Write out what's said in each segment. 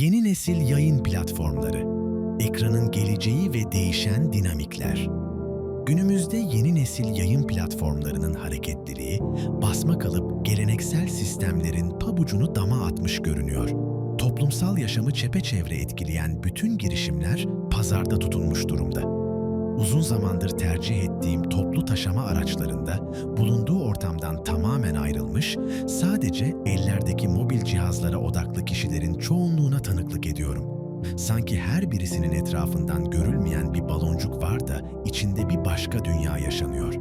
Yeni nesil yayın platformları, ekranın geleceği ve değişen dinamikler. Günümüzde yeni nesil yayın platformlarının hareketliliği, basma kalıp geleneksel sistemlerin pabucunu dama atmış görünüyor. Toplumsal yaşamı çepeçevre etkileyen bütün girişimler pazarda tutulmuş durumda. Uzun zamandır tercih ettiğim toplu taşıma araçlarında bulunduğu ortamdan tamamen ayrılmış, sadece ellerdeki mobil cihazlara odaklı kişilerin çoğunluğuna tanıklık ediyorum. Sanki her birisinin etrafından görülmeyen bir baloncuk var da içinde bir başka dünya yaşanıyor.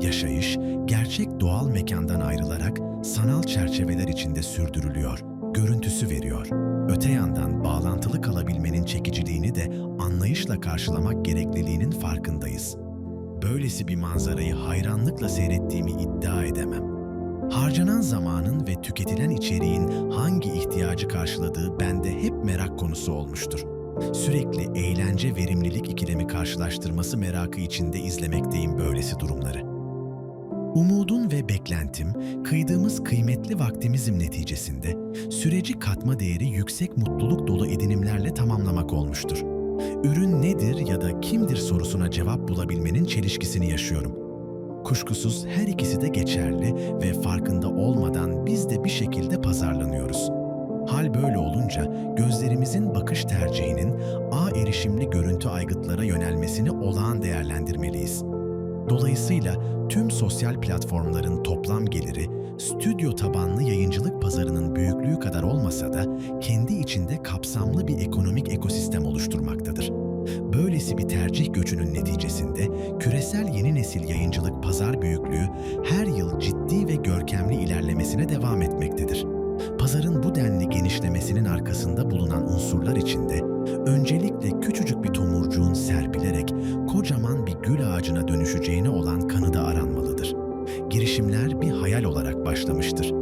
Yaşayış, gerçek doğal mekandan ayrılarak sanal çerçeveler içinde sürdürülüyor, görüntüsü veriyor. Öte yandan bağlantılı kalabilmenin çekiciliğini de anlayışla karşılamak gerekliliğinin farkındayız. Böylesi bir manzarayı hayranlıkla seyrettiğimi iddia edemem. Harcanan zamanın ve tüketilen içeriğin hangi ihtiyacı karşıladığı bende hep merak konusu olmuştur. Sürekli eğlence verimlilik ikilemi karşılaştırması merakı içinde izlemekteyim böylesi durumları. Umudun ve beklentim, kıydığımız kıymetli vaktimizin neticesinde süreci katma değeri yüksek mutluluk dolu edinimlerle tamamlamak olmuştur. Ürün nedir ya da kimdir sorusuna cevap bulabilmenin çelişkisini yaşıyorum. Kuşkusuz her ikisi de geçerli ve farkında olmadan biz de bir şekilde pazarlanıyoruz. Hal böyle olunca gözlerimizin bakış tercihinin ağ erişimli görüntü aygıtlara yönelmesini olağan değerlendirmeliyiz. Dolayısıyla tüm sosyal platformların toplam geliri, stüdyo tabanlı yayıncılık pazarının büyüklüğü kadar olmasa da kendi içinde kapsamlı bir ekonomik ekosistem oluşturmaktadır. Böylesi bir tercih göçünün neticesinde küresel yeni nesil yayıncılık pazar büyüklüğü her yıl ciddi ve görkemli ilerlemesine devam etmektedir. Pazarın bu denli genişlemesinin arkasında bulunan unsurlar içinde öncelikle küçücük bir tomurcuğun serpilerek kocaman bir gül ağacına dönüşeceğine olan kanıda aranmalıdır. Girişimler bir hayal olarak başlamıştır.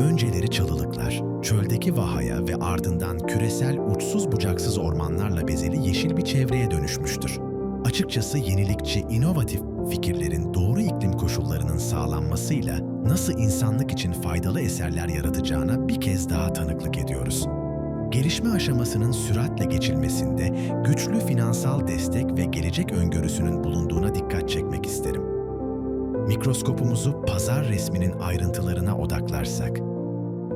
Önceleri çalılıklar, çöldeki vahaya ve ardından küresel uçsuz bucaksız ormanlarla bezeli yeşil bir çevreye dönüşmüştür. Açıkçası yenilikçi, inovatif fikirlerin doğru iklim koşullarının sağlanmasıyla nasıl insanlık için faydalı eserler yaratacağına bir kez daha tanıklık ediyoruz. Gelişme aşamasının süratle geçilmesinde güçlü finansal destek ve gelecek öngörüsünün bulunduğuna dikkat çekmek isterim. Mikroskopumuzu pazar resminin ayrıntılarına odaklarsak,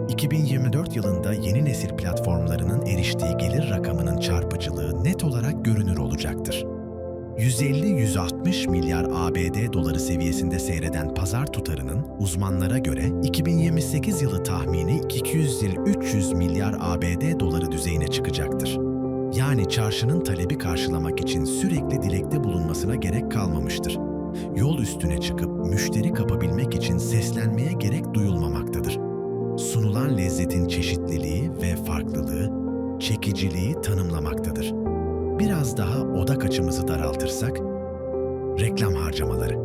2024 yılında yeni nesil platformlarının eriştiği gelir rakamının çarpıcılığı net olarak görünür olacaktır. 150-160 milyar ABD doları seviyesinde seyreden pazar tutarının uzmanlara göre 2028 yılı tahmini 200-300 milyar ABD doları düzeyine çıkacaktır. Yani çarşının talebi karşılamak için sürekli dilekte bulunmasına gerek kalmamıştır. Yol üstüne çıkıp müşteri kapabilmek için seslenmeye gerek duyulmamaktadır. Sunulan lezzetin çeşitliliği ve farklılığı, çekiciliği tanımlamaktadır. Biraz daha odak açımızı daraltırsak, reklam harcamaları.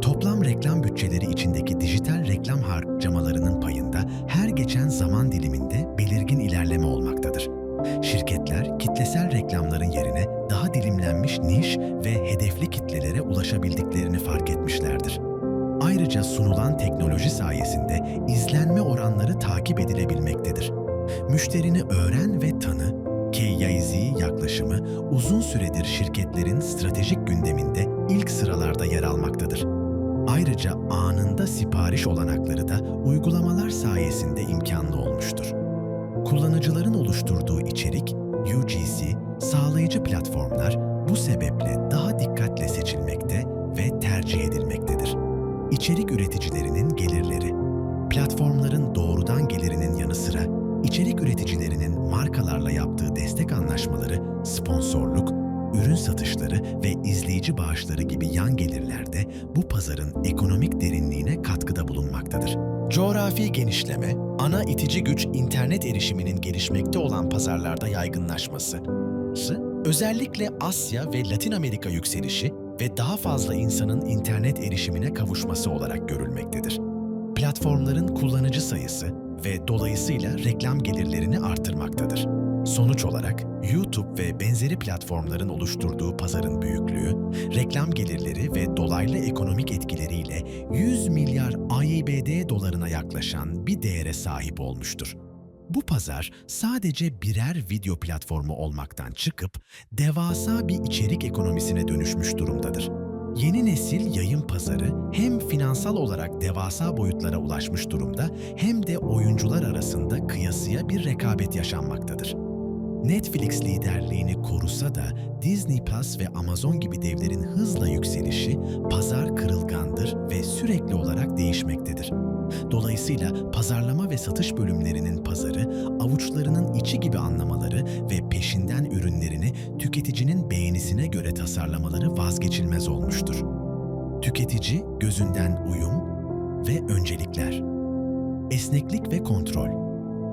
Toplam reklam bütçeleri içindeki dijital reklam harcamalarının payında her geçen zaman diliminde belirgin ilerleme olmaktadır. Şirketler kitlesel reklamların yerine daha dilimlenmiş niş ve hedefli kitlelere ulaşabildiklerini fark etmişlerdir. Ayrıca sunulan teknoloji sayesinde izlenme oranları takip edilebilmektedir. Müşterini öğren ve tanı, KYZ yaklaşımı uzun süredir şirketlerin stratejik gündeminde ilk sıralarda yer almaktadır. Ayrıca anında sipariş olanakları da uygulamalar sayesinde imkanlı olmuştur. Kullanıcıların oluşturduğu içerik, UGC, sağlayıcı platformlar bu sebeple daha dikkatle seçilmekte ve tercih edilmektedir. İçerik üreticilerinin gelirleri Platformların doğrudan gelirinin yanı sıra içerik üreticilerinin markalarla yaptığı destek anlaşmaları, sponsorluk, ürün satışları ve izleyici bağışları gibi yan gelirler de bu pazarın ekonomik derinliğine katkıda bulunmaktadır. Coğrafi genişleme, ana itici güç internet erişiminin gelişmekte olan pazarlarda yaygınlaşması, özellikle Asya ve Latin Amerika yükselişi ve daha fazla insanın internet erişimine kavuşması olarak görülmektedir. Platformların kullanıcı sayısı ve dolayısıyla reklam gelirlerini artırmaktadır. Sonuç olarak YouTube ve benzeri platformların oluşturduğu pazarın büyüklüğü, reklam gelirleri ve dolaylı ekonomik etkileriyle 100 milyar ABD dolarına yaklaşan bir değere sahip olmuştur. Bu pazar sadece birer video platformu olmaktan çıkıp devasa bir içerik ekonomisine dönüşmüş durumdadır. Yeni nesil yayın pazarı hem finansal olarak devasa boyutlara ulaşmış durumda hem de oyuncular arasında kıyasıya bir rekabet yaşanmaktadır. Netflix liderliğini korusa da Disney Plus ve Amazon gibi devlerin hızla yükselişi pazar kırılgandır ve sürekli olarak değişmektedir. Dolayısıyla pazarlama ve satış bölümlerinin pazarı avuçlarının içi gibi anlamaları ve peşinden ürünlerini tüketicinin beğenisine göre tasarlamaları vazgeçilmez olmuştur. Tüketici gözünden uyum ve öncelikler. Esneklik ve kontrol.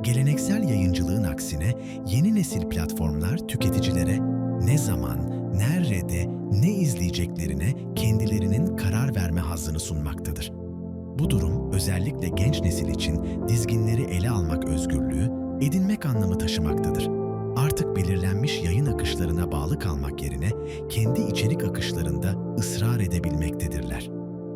Geleneksel yayıncılığın aksine yeni nesil platformlar tüketicilere ne zaman, nerede, ne izleyeceklerine kendilerinin karar verme hazzını sunmaktadır. Bu durum özellikle genç nesil için dizginleri ele almak özgürlüğü, edinmek anlamı taşımaktadır. Artık belirlenmiş yayın akışlarına bağlı kalmak yerine kendi içerik akışlarında ısrar edebilmektedirler.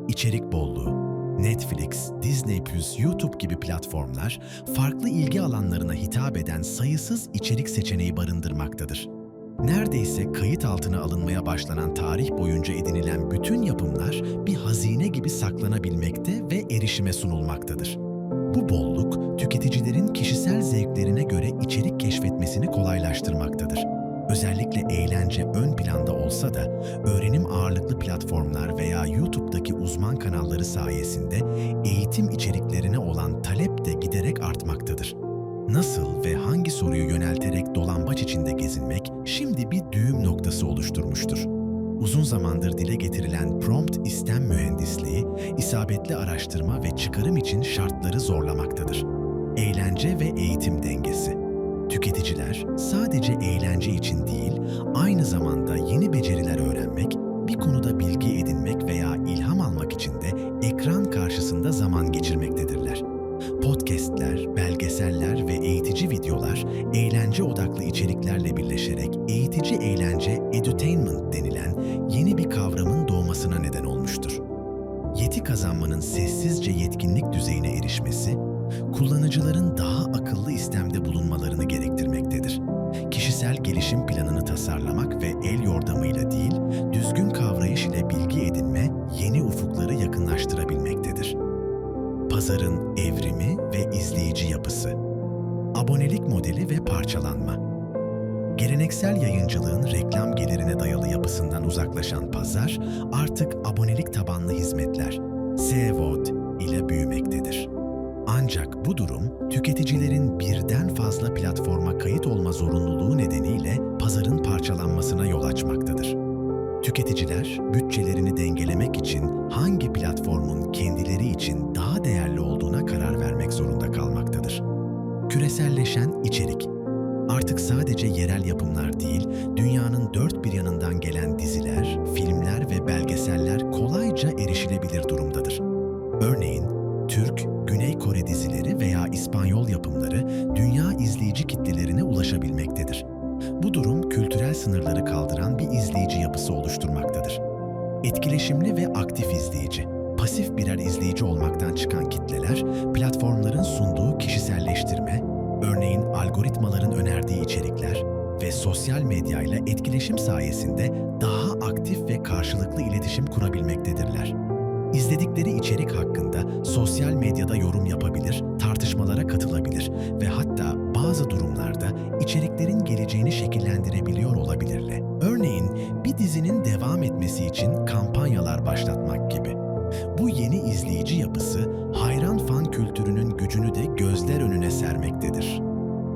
İçerik bolluğu, Netflix, Disney YouTube gibi platformlar farklı ilgi alanlarına hitap eden sayısız içerik seçeneği barındırmaktadır. Neredeyse kayıt altına alınmaya başlanan tarih boyunca edinilen bütün yapımlar bir hazine gibi saklanabilmekte ve erişime sunulmaktadır. Bu bolluk, tüketicilerin kişisel zevklerine göre olsa da öğrenim ağırlıklı platformlar veya YouTube'daki uzman kanalları sayesinde eğitim içeriklerine olan talep de giderek artmaktadır. Nasıl ve hangi soruyu yönelterek dolambaç içinde gezinmek şimdi bir düğüm noktası oluşturmuştur. Uzun zamandır dile getirilen prompt istem mühendisliği, isabetli araştırma ve çıkarım için şartları zorlamaktadır. Eğlence ve eğitim dengesi. Tüketiciler sadece eğlence için değil, aynı zamanda yeni beceriler öğrenmek, bir konuda bilgi edinmek veya ilham almak için de ekran karşısında zaman geçirmektedirler. Podcastler, belgeseller ve eğitici videolar eğlence odaklı içeriklerle birleşerek eğitici eğlence edutainment denilen yeni bir kavramın doğmasına neden olmuştur. Yeti kazanmanın sessizce yetkinlik düzeyine erişmesi, kullanıcıların daha akıllı istemde bulunmalarını. Kişisel gelişim planını tasarlamak ve el yordamıyla değil, düzgün kavrayış ile bilgi edinme yeni ufukları yakınlaştırabilmektedir. Pazarın evrimi ve izleyici yapısı. Abonelik modeli ve parçalanma. Geleneksel yayıncılığın reklam gelirine dayalı yapısından uzaklaşan pazar artık abonelik tabanlı hizmetler, SVOD ile büyümektedir. Ancak bu durum tüketicilerin birden fazla platforma kayıt olma zorunluluğu nedeniyle parçalanmasına yol açmaktadır. Tüketiciler bütçelerini dengelemek için hangi platformun kendileri için daha değerli olduğuna karar vermek zorunda kalmaktadır. Küreselleşen içerik Artık sadece yerel yapımlar değil, dünyanın dört bir yanından gelen diziler, filmler ve belgeseller kolayca erişilebilir durumdadır. Örneğin, Türk, Güney Kore dizileri veya İspanyol yapımları dünya sınırları kaldıran bir izleyici yapısı oluşturmaktadır. Etkileşimli ve aktif izleyici. Pasif birer izleyici olmaktan çıkan kitleler, platformların sunduğu kişiselleştirme, örneğin algoritmaların önerdiği içerikler ve sosyal medyayla etkileşim sayesinde daha aktif ve karşılıklı iletişim kurabilmektedirler. İzledikleri içerik hakkında sosyal medyada yorum yapabilir, tartışmalara katılabilir ve hatta bazı durumlarda içeriklerin geleceğini şekillendirebiliyor etmesi için kampanyalar başlatmak gibi. Bu yeni izleyici yapısı hayran fan kültürünün gücünü de gözler önüne sermektedir.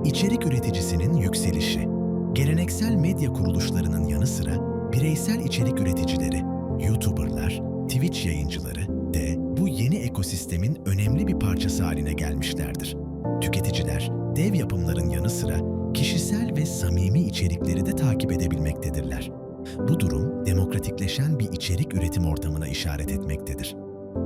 İçerik üreticisinin yükselişi. Geleneksel medya kuruluşlarının yanı sıra bireysel içerik üreticileri, YouTuber'lar, Twitch yayıncıları de bu yeni ekosistemin önemli bir parçası haline gelmişlerdir. Tüketiciler, dev yapımların yanı sıra kişisel ve samimi içerikleri de takip edebilmektedirler. Bu durum demokratikleşen bir içerik üretim ortamına işaret etmektedir.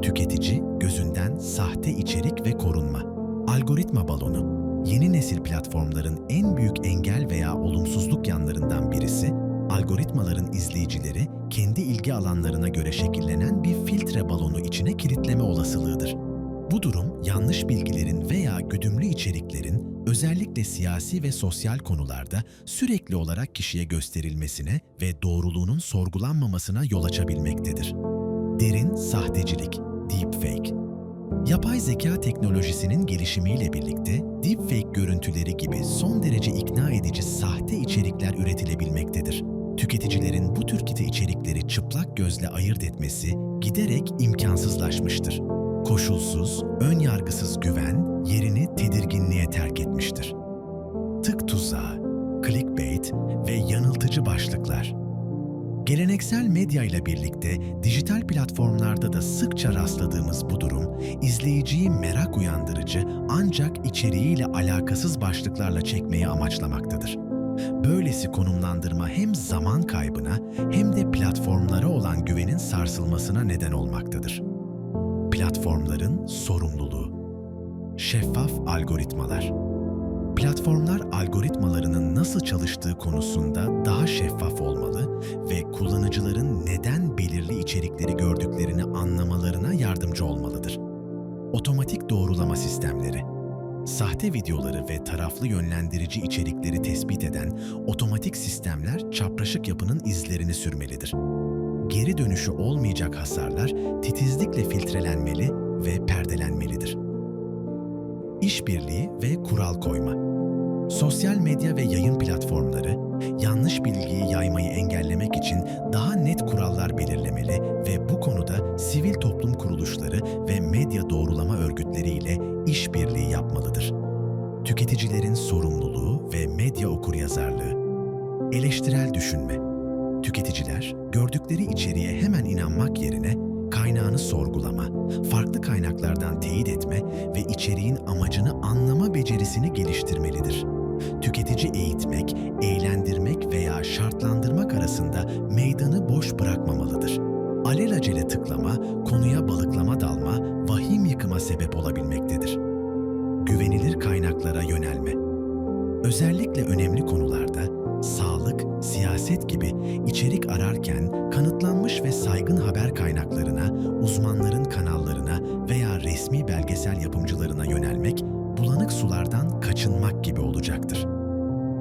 Tüketici gözünden sahte içerik ve korunma. Algoritma balonu. Yeni nesil platformların en büyük engel veya olumsuzluk yanlarından birisi, algoritmaların izleyicileri kendi ilgi alanlarına göre şekillenen bir filtre balonu içine kilitleme olasılığıdır. Bu durum yanlış bilgilerin veya güdümlü içeriklerin özellikle siyasi ve sosyal konularda sürekli olarak kişiye gösterilmesine ve doğruluğunun sorgulanmamasına yol açabilmektedir. Derin sahtecilik, deepfake. Yapay zeka teknolojisinin gelişimiyle birlikte deepfake görüntüleri gibi son derece ikna edici sahte içerikler üretilebilmektedir. Tüketicilerin bu tür kite içerikleri çıplak gözle ayırt etmesi giderek imkansızlaşmıştır. Koşulsuz, ön yargısız güven yerini tedirginliğe terk etmiştir. Tık tuzağı, clickbait ve yanıltıcı başlıklar. Geleneksel medya ile birlikte dijital platformlarda da sıkça rastladığımız bu durum, izleyiciyi merak uyandırıcı ancak içeriğiyle alakasız başlıklarla çekmeyi amaçlamaktadır. Böylesi konumlandırma hem zaman kaybına hem de platformlara olan güvenin sarsılmasına neden olmaktadır. Platformların sorumluluğu Şeffaf algoritmalar Platformlar algoritmalarının nasıl çalıştığı konusunda daha şeffaf olmalı ve kullanıcıların neden belirli içerikleri gördüklerini anlamalarına yardımcı olmalıdır. Otomatik doğrulama sistemleri Sahte videoları ve taraflı yönlendirici içerikleri tespit eden otomatik sistemler çapraşık yapının izlerini sürmelidir. Geri dönüşü olmayacak hasarlar titizlikle filtrelenmeli ve perdelenmelidir. İşbirliği ve kural koyma. Sosyal medya ve yayın platformları yanlış bilgiyi yaymayı engellemek için daha net kurallar belirlemeli ve bu konuda sivil toplum kuruluşları ve medya doğrulama örgütleriyle işbirliği yapmalıdır. Tüketicilerin sorumluluğu ve medya okuryazarlığı. Eleştirel düşünme. Tüketiciler gördükleri içeriğe hemen inanmak yerine kaynağını sorgulama, farklı kaynaklardan teyit etme ve içeriğin amacını anlama becerisini geliştirmelidir. Tüketici eğitmek, eğlendirmek veya şartlandırmak arasında meydanı boş bırakmamalıdır. Alelacele tıklama, konuya balıklama dalma, vahim yıkıma sebep olabilmektedir. Güvenilir kaynaklara yönelme. Özellikle önemli konularda sağlık, siyaset gibi içerik ararken kanıtlanmış ve saygın haber kaynaklarına, uzmanların kanallarına veya resmi belgesel yapımcılarına yönelmek, bulanık sulardan kaçınmak gibi olacaktır.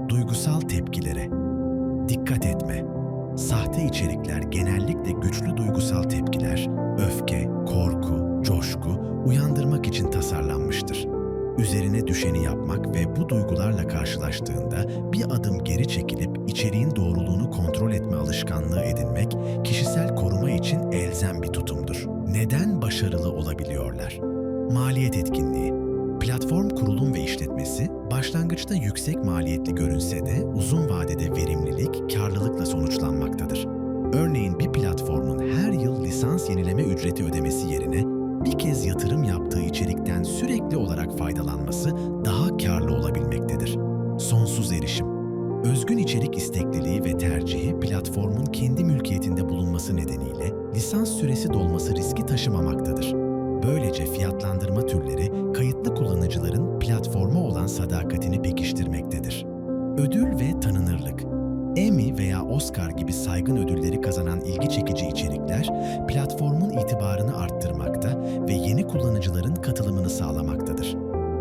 Duygusal tepkilere dikkat etme. Sahte içerikler genellikle güçlü duygusal tepkiler, öfke, korku, coşku uyandırmak için tasarlanmıştır üzerine düşeni yapmak ve bu duygularla karşılaştığında bir adım geri çekilip içeriğin doğruluğunu kontrol etme alışkanlığı edinmek kişisel koruma için elzem bir tutumdur. Neden başarılı olabiliyorlar? Maliyet etkinliği Platform kurulum ve işletmesi başlangıçta yüksek maliyetli görünse de uzun vadede verimlilik, karlılıkla sonuçlanmaktadır. Örneğin bir platformun her yıl lisans yenileme ücreti ödemesi yerine bir kez yatırım yaptığı içerikten sürekli olarak faydalanması daha karlı olabilmektedir. Sonsuz erişim. Özgün içerik istekliliği ve tercihi platformun kendi mülkiyetinde bulunması nedeniyle lisans süresi dolması riski taşımamaktadır. Böylece fiyatlandırma türleri kayıtlı kullanıcıların platforma olan sadakatini pekiştirmektedir. Ödül ve tanınırlık. Emmy veya Oscar gibi saygın ödülleri kazanan ilgi çekici içerikler platformun itibarını arttırmakta ve yeni kullanıcıların katılımını sağlamaktadır.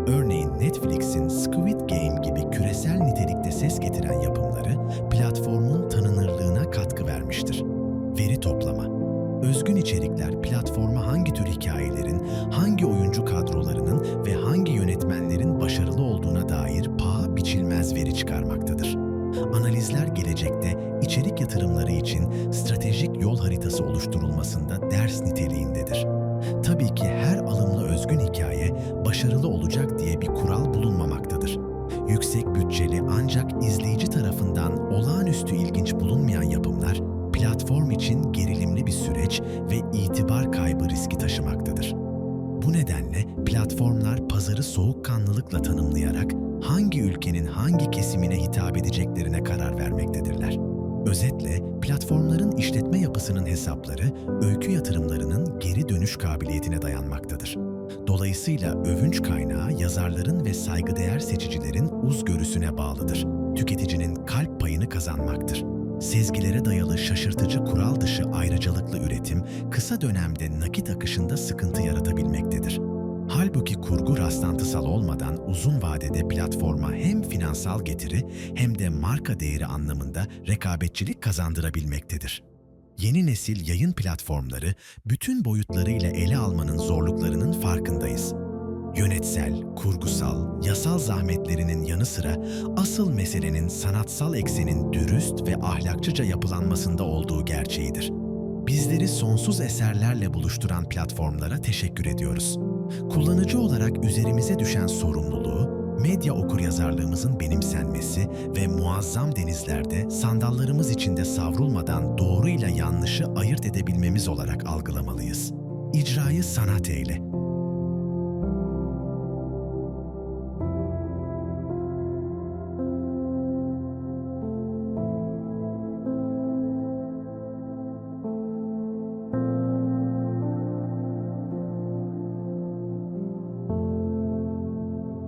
Örneğin Netflix'in Squid Game gibi küresel nitelikte ses getiren yapımları platformun tanınırlığına katkı vermiştir. Veri toplama Özgün içerikler platforma hangi tür hikayelerin, hangi oyuncu kadrolarının ve hangi yönetmenlerin başarılı olduğuna dair paha biçilmez veri çıkarmaktadır. Analizler gelecekte içerik yatırımları için stratejik yol haritası oluşturulmasında ders niteliğindedir. Tabii ki her alımlı özgün hikaye başarılı olacak diye bir kural bulunmamaktadır. Yüksek bütçeli ancak izleyici tarafından olağanüstü ilginç bulunmayan yapımlar platform için gerilimli bir süreç ve itibar kaybı riski taşımaktadır. Bu nedenle platformlar pazarı soğukkanlılıkla tanımlayarak hangi ülkenin hangi kesimine hitap edeceklerine karar vermektedirler. Özetle platformların işletme yapısının hesapları öykü yatırımlarının geri dönüş kabiliyetine dayanmaktadır. Dolayısıyla övünç kaynağı yazarların ve saygıdeğer seçicilerin uzgörüsüne bağlıdır. Tüketicinin kalp payını kazanmaktır. Sezgilere dayalı şaşırtıcı kural dışı ayrıcalıklı üretim kısa dönemde nakit akışında sıkıntı yaratabilmektedir. Halbuki kurgu rastlantısal olmadan uzun vadede platforma hem finansal getiri hem de marka değeri anlamında rekabetçilik kazandırabilmektedir. Yeni nesil yayın platformları bütün boyutlarıyla ele almanın zorluklarının farkındayız. Yönetsel, kurgusal, yasal zahmetlerinin yanı sıra asıl meselenin sanatsal eksenin dürüst ve ahlakçıca yapılanmasında olduğu gerçeğidir. Bizleri sonsuz eserlerle buluşturan platformlara teşekkür ediyoruz. Kullanıcı olarak üzerimize düşen sorumluluğu, medya okuryazarlığımızın benimsenmesi ve muazzam denizlerde sandallarımız içinde savrulmadan doğruyla yanlışı ayırt edebilmemiz olarak algılamalıyız. İcrayı sanat eyle,